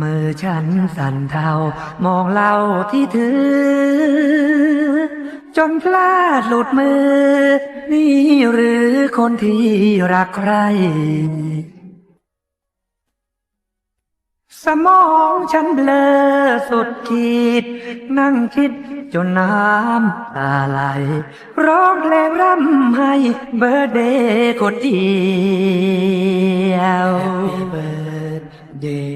มือฉันสั่นเทามองเราที่ถือ จนพลาดหลุดมือ นี่หรือคนที่รักใคร สมองฉันเบลอสุดขีด นั่งคิดจนน้ำตาไหล ร้องเพลงร่ำให้เบอร์เดย์คนเดียว Happy birthday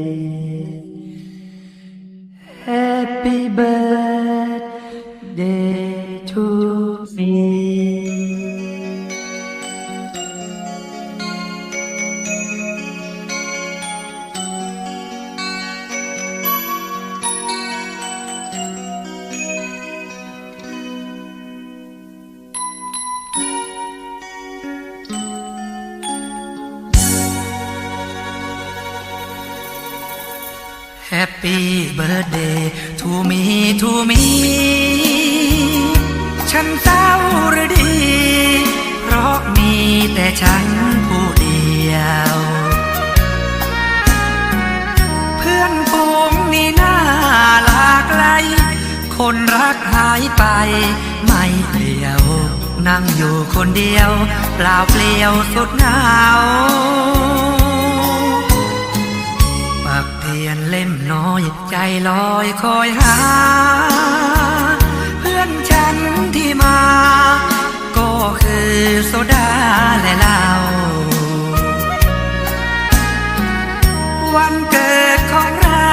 แฮปปี้เบิร์ดเดย์ทูมีทูมีฉันเศร้าหรือดี เพราะมีแต่ฉันผู้เดียว เพื่อนฝูงนี่น่าหลากไกลคนรักหายไป ไม่เดียว นั่งอยู่คนเดียว เปล่าเปลี่ยวสุดเหงาปากเที ยนเล่มน้อยใจลอยคอยหา เพื่อนฉันที่มา ก็คือโซดาและเหล้าวันเกิดของเรา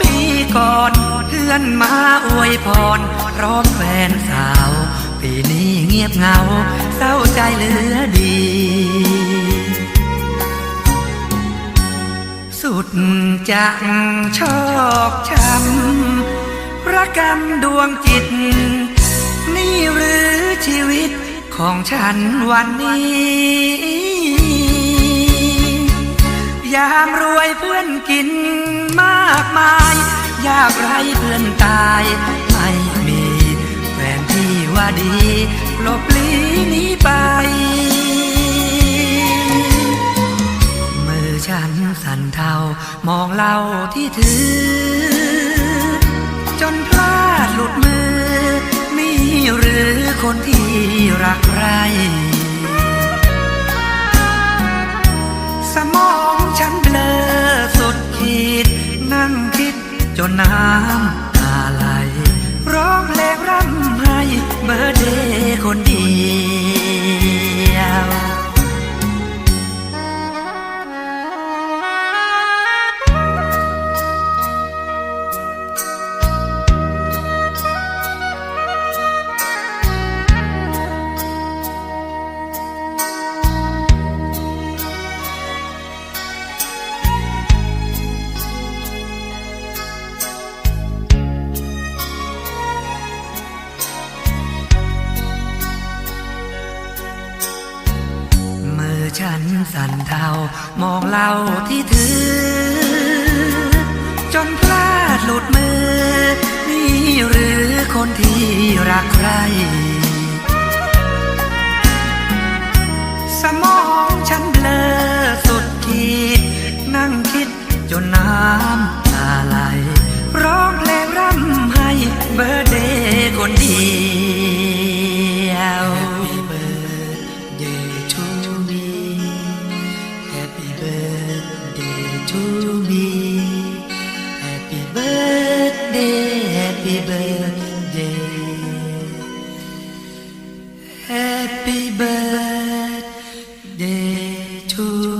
ปีก่อนเพื่อนมาอวยพรพร้อมแฟนสาว ปีนี้เงียบเงา เศร้าใจเหลือดี จังชอกช้ำระกำดวงจิต นี่หรือชีวิตของฉันวันนี้ ยามรวยเพื่อนกินมากมาย ยากไรเพื่อนตาย ไม่มีแฟนที่ว่าดีหลบลี มองเหล่าที่ถือ จนพลาดหลุดมือ นี่หรือคนที่รักใคร สมองฉันเบลอสุดขีด นั่งคิดจนน้ำตาไหล ร้องเพลงร่ำให้เบอร์เดย์คนดี สั่นเทามองเหล่าที่ถือ จนพลาดหลุดมือ นี่หรือคนที่รักใคร สมองฉันเบลอสุดขีด นั่งคิดจนน้ำตาไหล ร้องเพลงร่ำให้เบอร์เดย์คนเดียว Happy to me. Happy birthday Happy birthday. Happy birthday to